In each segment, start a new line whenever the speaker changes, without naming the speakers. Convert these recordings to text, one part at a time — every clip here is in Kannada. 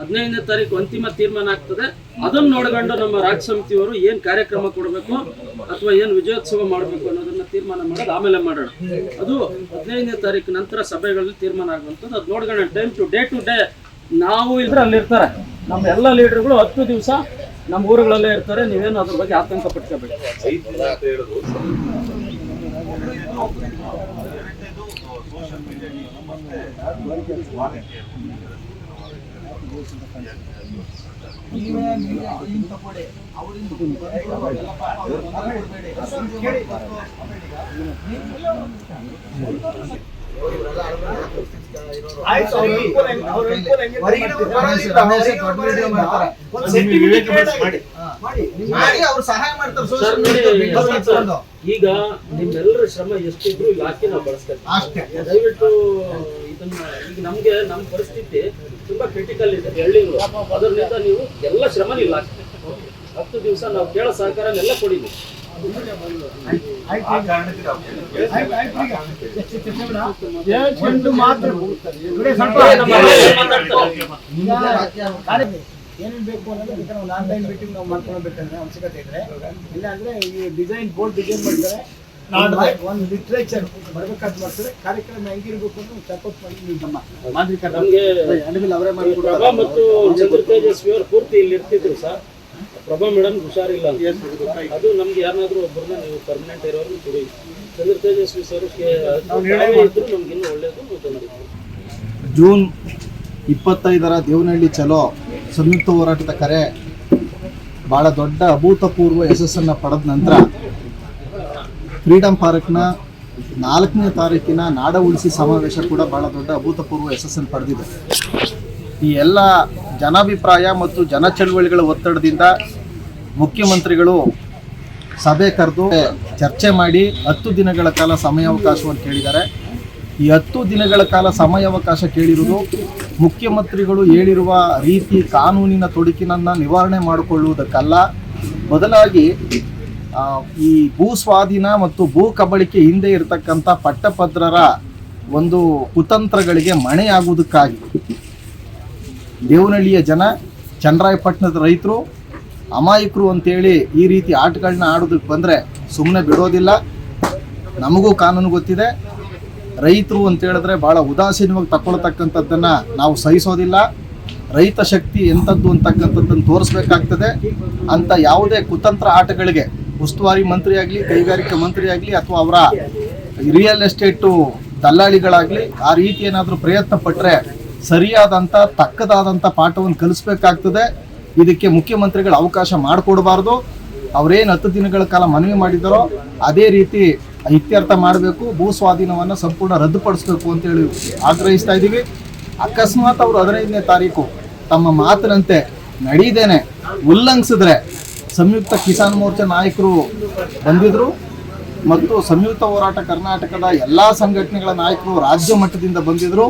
ಹದಿನೈದನೇ ತಾರೀಕು ಅಂತಿಮ ತೀರ್ಮಾನ ಆಗ್ತದೆ. ಅದನ್ನ ನೋಡ್ಕೊಂಡು ನಮ್ಮ ರಾಜ್ಯ ಸಮಿತಿಯವರು ಏನ್ ಕಾರ್ಯಕ್ರಮ ಕೊಡಬೇಕು ಅಥವಾ ಏನ್ ವಿಜಯೋತ್ಸವ ಮಾಡಬೇಕು ಅನ್ನೋದನ್ನ ತೀರ್ಮಾನ ಮಾಡೋದು ಆಮೇಲೆ ಮಾಡೋಣ. ಅದು ಹದಿನೈದನೇ ತಾರೀಕು ನಂತರ ಸಭೆಗಳಲ್ಲಿ ತೀರ್ಮಾನ ಆಗುವಂಥದ್ದು. ಅದು ನೋಡ್ಕೊಂಡು time to day to day ನಾವು ಇದ್ರೆ ಅಲ್ಲಿ ಇರ್ತಾರೆ ನಮ್ಮ ಎಲ್ಲ ಲೀಡರ್ಗಳು ಹತ್ತು ದಿವಸ ನಮ್ಮ ಊರುಗಳಲ್ಲೇ ಇರ್ತಾರೆ. ನೀವೇನು ಅದ್ರ ಬಗ್ಗೆ ಆತಂಕ ಪಟ್ಕೋಬೇಡಿ
ಸೋಷಿಯಲ್ ಅವ್ರ
ಸಹಾಯ ಮಾಡ್ತಾರೆ.
ಈಗ ನಿಮ್ಮೆಲ್ಲರ ಶ್ರಮ ಎಷ್ಟಿದ್ರು ಯಾಕೆ ನಾವು ಬಳಸ್ತೇವೆ
ಅಷ್ಟೇ.
ದಯವಿಟ್ಟು ಈಗ ನಮ್ಗೆ ನಮ್ಮ ಪರಿಸ್ಥಿತಿ ತುಂಬಾ ಕ್ರಿಟಿಕಲ್ ಇದೆ. ಹಳ್ಳಿಗಳು ಅದರಿಂದ ನೀವು ಎಲ್ಲ ಶ್ರಮ ಇಲ್ಲ ಹತ್ತು ದಿವಸ ನಾವು ಕೇಳೋ ಸಹಕಾರ ಎಲ್ಲ ಕೊಡಿ
ಏನೇನು ಬೇಕು ಅನ್ನೋದು ಬೇಕಾದ್ರೆ ಒಂದು ಆನ್ಲೈನ್ ಮೀಟಿಂಗ್ ನಾವು ಮಾಡ್ಕೊಳ್ಬೇಕಂದ್ರೆ ಅವಶ್ಯಕತೆ ಇದ್ರೆ ಇಲ್ಲ ಅಂದ್ರೆ ಈ ಡಿಸೈನ್ ಬೋರ್ಡ್ ಡಿಸೈನ್ ಮಾಡ್ತಾರೆ ಒಂದು ಲಿಟ್ರೇಚರ್ ಬರ್ಬೇಕಾದ್ ಮಾಡ್ತಾರೆ. ಕಾರ್ಯಕ್ರಮ ಹೆಂಗಿರ್ಬೇಕು ಅಂತ ಚರ್ಕೋಟ್ ಮಾಡಿ ನೀವು ನಮ್ಮ ಮಾದರಿ
ನಮ್ಗೆ
ಅಡವಿಲ್ ಅವರೇ
ಪ್ರಭಾ ಮತ್ತು ಚಂದ್ರ ತೇಜಸ್ವಿ ಅವರು ಪೂರ್ತಿ ಇಲ್ಲಿ ಇರ್ತಿದ್ರು ಸರ್. ಪ್ರಭಾ ಮೇಡಮ್ ಹುಷಾರಿಲ್ಲ. ಅದು ನಮ್ಗೆ ಯಾರನ್ನಾದ್ರೂ ಒಬ್ಬರನ್ನ ನೀವು ಪರ್ಮನೆಂಟ್ ಇರೋರು ಕೊಡಿ. ಚಂದ್ರ ತೇಜಸ್ವಿ ಸರ್ ಇದ್ರು ನಮ್ಗೆ ಇನ್ನೂ ಒಳ್ಳೇದು
ಜೂನ್ ಇಪ್ಪತ್ತೈದರ ದೇವನಹಳ್ಳಿ ಚಲೋ ಸಂಯುಕ್ತ ಹೋರಾಟದ ಕರೆ. ಭಾಳ ದೊಡ್ಡ ಅಭೂತಪೂರ್ವ ಯಶಸ್ಸನ್ನು ಪಡೆದ ನಂತರ ಫ್ರೀಡಂ ಪಾರ್ಕ್ನ ನಾಲ್ಕನೇ ತಾರೀಕಿನ ನಾಡ ಉಳಿಸಿ ಸಮಾವೇಶ ಕೂಡ ಬಹಳ ದೊಡ್ಡ ಅಭೂತಪೂರ್ವ ಯಶಸ್ಸನ್ನು ಪಡೆದಿದೆ. ಈ ಎಲ್ಲ ಜನಾಭಿಪ್ರಾಯ ಮತ್ತು ಜನ ಚಳುವಳಿಗಳ ಒತ್ತಡದಿಂದ ಮುಖ್ಯಮಂತ್ರಿಗಳು ಸಭೆ ಕರೆದು ಚರ್ಚೆ ಮಾಡಿ ಹತ್ತು ದಿನಗಳ ಕಾಲ ಸಮಯಾವಕಾಶವನ್ನು ಕೇಳಿದ್ದಾರೆ ಈ ಹತ್ತು ದಿನಗಳ ಕಾಲ ಸಮಯಾವಕಾಶ ಕೇಳಿರುವುದು ಮುಖ್ಯಮಂತ್ರಿಗಳು ಹೇಳಿರುವ ರೀತಿ ಕಾನೂನಿನ ತೊಡಕಿನನ್ನು ನಿವಾರಣೆ ಮಾಡಿಕೊಳ್ಳುವುದಕ್ಕಲ್ಲ. ಬದಲಾಗಿ ಈ ಭೂ ಸ್ವಾಧೀನ ಮತ್ತು ಭೂ ಕಬಳಿಕೆ ಹಿಂದೆ ಇರತಕ್ಕಂಥ ಪಟ್ಟಭದ್ರರ ಒಂದು ಕುತಂತ್ರಗಳಿಗೆ ಮಣೆಯಾಗುವುದಕ್ಕಾಗಿ ದೇವನಹಳ್ಳಿಯ ಜನ ಚನ್ನರಾಯಪಟ್ಟಣದ ರೈತರು, ಅಮಾಯಕರು ಅಂತೇಳಿ ಈ ರೀತಿ ಆಟಗಳನ್ನ ಆಡೋದಕ್ಕೆ ಬಂದರೆ ಸುಮ್ಮನೆ ಬಿಡೋದಿಲ್ಲ. ನಮಗೂ ಕಾನೂನು ಗೊತ್ತಿದೆ. ರೈತರು ಅಂತ ಹೇಳಿದ್ರೆ ಭಾಳ ಉದಾಸೀನವಾಗಿ ತಗೊಳ್ತಕ್ಕಂಥದ್ದನ್ನು ನಾವು ಸಹಿಸೋದಿಲ್ಲ. ರೈತ ಶಕ್ತಿ ಎಂಥದ್ದು ಅಂತಕ್ಕಂಥದ್ದನ್ನು ತೋರಿಸ್ಬೇಕಾಗ್ತದೆ. ಅಂತ ಯಾವುದೇ ಕುತಂತ್ರ ಆಟಗಳಿಗೆ ಉಸ್ತುವಾರಿ ಮಂತ್ರಿ ಆಗಲಿ, ಕೈಗಾರಿಕಾ ಮಂತ್ರಿ ಆಗಲಿ ಅಥವಾ ಅವರ ರಿಯಲ್ ಎಸ್ಟೇಟು ದಲ್ಲಾಳಿಗಳಾಗಲಿ, ಆ ರೀತಿ ಏನಾದರೂ ಪ್ರಯತ್ನ ಪಟ್ಟರೆ ಸರಿಯಾದಂಥ ತಕ್ಕದಾದಂಥ ಪಾಠವನ್ನು ಕಲಿಸ್ಬೇಕಾಗ್ತದೆ. ಇದಕ್ಕೆ ಮುಖ್ಯಮಂತ್ರಿಗಳು ಅವಕಾಶ ಮಾಡಿಕೊಡಬಾರ್ದು. ಅವರೇನು ಹತ್ತು ದಿನಗಳ ಕಾಲ ಮನವಿ ಮಾಡಿದ್ದಾರೋ, ಅದೇ ರೀತಿ ಇತ್ಯರ್ಥ ಮಾಡಬೇಕು ಭೂ ಸ್ವಾಧೀನವನ್ನು ಸಂಪೂರ್ಣ ರದ್ದುಪಡಿಸಬೇಕು ಅಂತೇಳಿ ಆಗ್ರಹಿಸ್ತಾ ಇದ್ದೀವಿ. ಅಕಸ್ಮಾತ್ ಅವರು ಹದಿನೈದನೇ ತಾರೀಕು ತಮ್ಮ ಮಾತಿನಂತೆ ನಡೀದೇನೆ ಉಲ್ಲಂಘಿಸಿದ್ರೆ ಸಂಯುಕ್ತ ಕಿಸಾನ್ ಮೋರ್ಚಾ ನಾಯಕರು ಬಂದಿದ್ರು ಮತ್ತು ಸಂಯುಕ್ತ ಹೋರಾಟ ಕರ್ನಾಟಕದ ಎಲ್ಲ ಸಂಘಟನೆಗಳ ನಾಯಕರು ರಾಜ್ಯ ಮಟ್ಟದಿಂದ ಬಂದಿದ್ರು.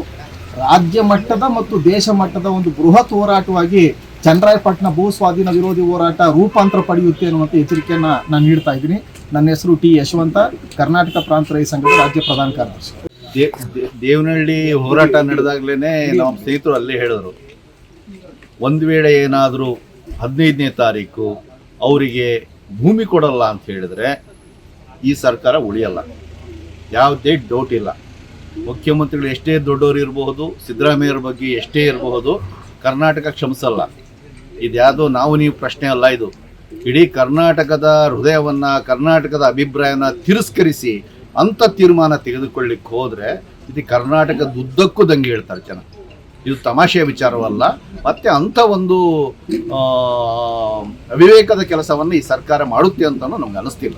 ರಾಜ್ಯ ಮಟ್ಟದ ಮತ್ತು ದೇಶ ಮಟ್ಟದ ಒಂದು ಬೃಹತ್ ಹೋರಾಟವಾಗಿ ಚಂದ್ರಾಯಪಟ್ಟಣ ಭೂ ಸ್ವಾಧೀನ ವಿರೋಧಿ ಹೋರಾಟ ರೂಪಾಂತರ ಪಡೆಯುತ್ತೆ ಅನ್ನುವಂಥ ಎಚ್ಚರಿಕೆಯನ್ನು ನಾನು ನೀಡ್ತಾ ಇದ್ದೀನಿ. ನನ್ನ ಹೆಸರು ಟಿ ಯಶವಂತ, ಕರ್ನಾಟಕ ಪ್ರಾಂತ ರೈತ ಸಂಘದ ರಾಜ್ಯ ಪ್ರಧಾನ ಕಾರ್ಯದರ್ಶಿ.
ದೇವನಹಳ್ಳಿ ಹೋರಾಟ ನಡೆದಾಗ್ಲೇ ನಮ್ಮ ಸ್ನೇಹಿತರು ಅಲ್ಲೇ ಹೇಳಿದ್ರು. ಒಂದು ವೇಳೆ ಏನಾದರೂ ಹದಿನೈದನೇ ತಾರೀಕು ಅವರಿಗೆ ಭೂಮಿ ಕೊಡಲ್ಲ ಅಂತ ಹೇಳಿದ್ರೆ ಈ ಸರ್ಕಾರ ಉಳಿಯಲ್ಲ. ಯಾವುದೇ ಡೌಟ್ ಇಲ್ಲ. ಮುಖ್ಯಮಂತ್ರಿಗಳು ಎಷ್ಟೇ ದೊಡ್ಡವರು ಇರಬಹುದು ಸಿದ್ದರಾಮಯ್ಯರ ಬಗ್ಗೆ ಎಷ್ಟೇ ಇರಬಹುದು, ಕರ್ನಾಟಕ ಕ್ಷಮಿಸಲ್ಲ. ಇದ್ಯಾವುದೋ ನಾವು ನೀವು ಪ್ರಶ್ನೆ ಅಲ್ಲ ಇದು. ಇಡೀ ಕರ್ನಾಟಕದ ಹೃದಯವನ್ನು, ಕರ್ನಾಟಕದ ಅಭಿಪ್ರಾಯನ ತಿರಸ್ಕರಿಸಿ ಅಂಥ ತೀರ್ಮಾನ ತೆಗೆದುಕೊಳ್ಳಿಕ್ಕೆ ಹೋದರೆ ಇದು ಕರ್ನಾಟಕದ ಉದ್ದಕ್ಕೂ ದಂಗೆ ಹೇಳ್ತಾರೆ ಜನ. ಇದು ತಮಾಷೆಯ ವಿಚಾರವಲ್ಲ ಮತ್ತೆ ಅಂಥ ಒಂದು ಅವಿವೇಕದ ಕೆಲಸವನ್ನು ಈ ಸರ್ಕಾರ ಮಾಡುತ್ತೆ ಅಂತಲೂ ನಮ್ಗೆ ಅನಿಸ್ತಿಲ್ಲ.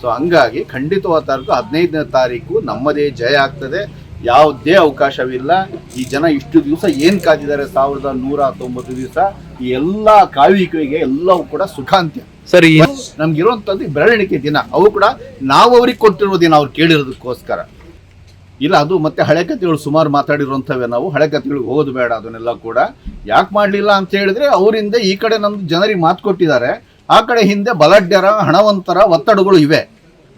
ಸೊ ಹಂಗಾಗಿ ಖಂಡಿತವಾದ ತಾರೀಕು ಹದಿನೈದನೇ ತಾರೀಕು ನಮ್ಮದೇ ಜಯ ಆಗ್ತದೆ. ಯಾವುದೇ ಅವಕಾಶವಿಲ್ಲ. ಈ ಜನ ಇಷ್ಟು ದಿವಸ ಏನು ಕಾದಿದ್ದಾರೆ? ಸಾವಿರದ ನೂರ ಹತ್ತೊಂಬತ್ತು ದಿವಸ ಈ ಎಲ್ಲ ಕಾಯುವಿಕೆಗೆ ಎಲ್ಲವೂ ಕೂಡ ಸುಖಾಂತ್ಯ.
ಸರಿ
ನಮ್ಗಿರುವಂಥದ್ದು ಇರುವಂತದ್ದು ಬೆರಳೆಣಿಕೆ ದಿನ. ಅವು ಕೂಡ ನಾವು ಅವ್ರಿಗೆ ಕೊಟ್ಟಿರುವ ದಿನ ಅವ್ರು ಕೇಳಿರೋದಕ್ಕೋಸ್ಕರ. ಇಲ್ಲ, ಅದು ಮತ್ತೆ ಹಳೆ ಕಥೆಗಳು ಸುಮಾರು ಮಾತಾಡಿರುವಂಥವೇ ನಾವು. ಹಳೆ ಕಥೆಗಳಿಗೆ ಹೋಗೋದು ಬೇಡ, ಅದನ್ನೆಲ್ಲ ಕೂಡ. ಯಾಕೆ ಮಾಡಲಿಲ್ಲ ಅಂತ ಹೇಳಿದ್ರೆ, ಅವರಿಂದ ಈ ಕಡೆ ನಮ್ದು ಜನರಿಗೆ ಮಾತು ಕೊಟ್ಟಿದ್ದಾರೆ. ಆ ಕಡೆ ಹಿಂದೆ ಬಲಡ್ಡರ ಹಣವಂತರ ಒತ್ತಡಗಳು ಇವೆ.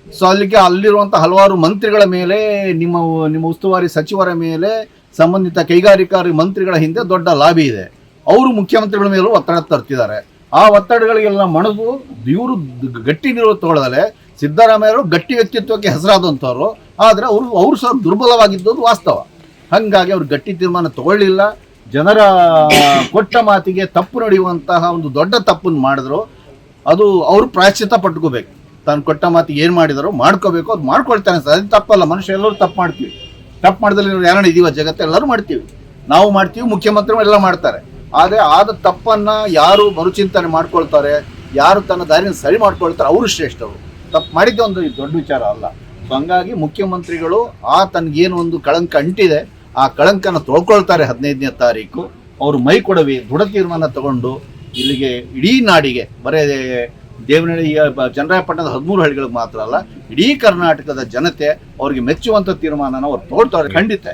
ಸೊ ಅಲ್ಲಿಗೆ ಅಲ್ಲಿರುವಂಥ ಹಲವಾರು ಮಂತ್ರಿಗಳ ಮೇಲೆ, ನಿಮ್ಮ ನಿಮ್ಮ ಉಸ್ತುವಾರಿ ಸಚಿವರ ಮೇಲೆ ಸಂಬಂಧಿತ ಕೈಗಾರಿಕಾ ಮಂತ್ರಿಗಳ ಹಿಂದೆ ದೊಡ್ಡ ಲಾಬಿ ಇದೆ. ಅವರು ಮುಖ್ಯಮಂತ್ರಿಗಳ ಮೇಲೂ ಒತ್ತಡ ತರ್ತಿದ್ದಾರೆ. ಆ ಒತ್ತಡಗಳಿಗೆಲ್ಲ ಮಣದು, ಇವರು ಗಟ್ಟಿ ನಿಲುವು ತಗೊಳ್ಳದಲೆ ಸಿದ್ದರಾಮಯ್ಯರು ಗಟ್ಟಿ ವ್ಯಕ್ತಿತ್ವಕ್ಕೆ ಹೆಸರಾದಂಥವ್ರು. ಆದರೆ ಅವರು ಅವರು ಸಹ ದುರ್ಬಲವಾಗಿದ್ದದ್ದು ವಾಸ್ತವ. ಹಾಗಾಗಿ ಅವರು ಗಟ್ಟಿ ತೀರ್ಮಾನ ತಗೊಳ್ಳಿಲ್ಲ. ಜನರ ಕೊಟ್ಟ ಮಾತಿಗೆ ತಪ್ಪು ನಡೆಯುವಂತಹ ಒಂದು ದೊಡ್ಡ ತಪ್ಪನ್ನು ಮಾಡಿದ್ರು. ಅದು ಅವರು ಪ್ರಾಶ್ಚಿತ ಪಟ್ಕೋಬೇಕು. ತಾನು ಕೊಟ್ಟ ಮಾತಿಗೆ ಏನು ಮಾಡಿದಾರೋ ಮಾಡ್ಕೋಬೇಕು. ಅದು ಮಾಡ್ಕೊಳ್ತಾನೆ ಸರ್. ಅದು ತಪ್ಪಲ್ಲ. ಮನುಷ್ಯ ಎಲ್ಲರೂ ತಪ್ಪು ಮಾಡ್ತೀವಿ. ತಪ್ಪು ಮಾಡಿದಲ್ಲಿ ಯಾರನ್ನ ಇದೀವ? ಜಗತ್ತು ಎಲ್ಲರೂ ಮಾಡ್ತೀವಿ. ನಾವು ಮಾಡ್ತೀವಿ ಮುಖ್ಯಮಂತ್ರಿಗಳು ಎಲ್ಲ ಮಾಡ್ತಾರೆ. ಆದರೆ ಆದ ತಪ್ಪನ್ನು ಯಾರು ಮರುಚಿಂತನೆ ಮಾಡ್ಕೊಳ್ತಾರೆ, ಯಾರು ತನ್ನ ದಾರಿನ ಸರಿ ಮಾಡ್ಕೊಳ್ತಾರೆ, ಅವರು ಶ್ರೇಷ್ಠರು. ತಪ್ಪು ಮಾಡಿದ್ದೆ ಒಂದು ದೊಡ್ಡ ವಿಚಾರ ಅಲ್ಲ. ಸೊ ಹಂಗಾಗಿ ಮುಖ್ಯಮಂತ್ರಿಗಳು, ಆ ತನಗೇನು ಒಂದು ಕಳಂಕ ಅಂಟಿದೆ, ಆ ಕಳಂಕನ ತೊಳ್ಕೊಳ್ತಾರೆ ಹದಿನೈದನೇ ತಾರೀಕು. ಅವರು ಮೈ ಕೊಡವಿ, ದೃಢ ತೀರ್ಮಾನ ತಗೊಂಡು ಇಲ್ಲಿಗೆ ಇಡೀ ನಾಡಿಗೆ, ಬರೇ ದೇವನಹಳ್ಳಿ ಚನ್ನರಾಯಪಟ್ಟಣದ ಹದಿಮೂರು ಹಳ್ಳಿಗಳಿಗೆ ಮಾತ್ರ ಅಲ್ಲ, ಇಡೀ ಕರ್ನಾಟಕದ ಜನತೆ ಅವರಿಗೆ ಮೆಚ್ಚುವಂಥ ತೀರ್ಮಾನನ ಅವ್ರು ತೋಡ್ತಾರೆ ಖಂಡಿತ.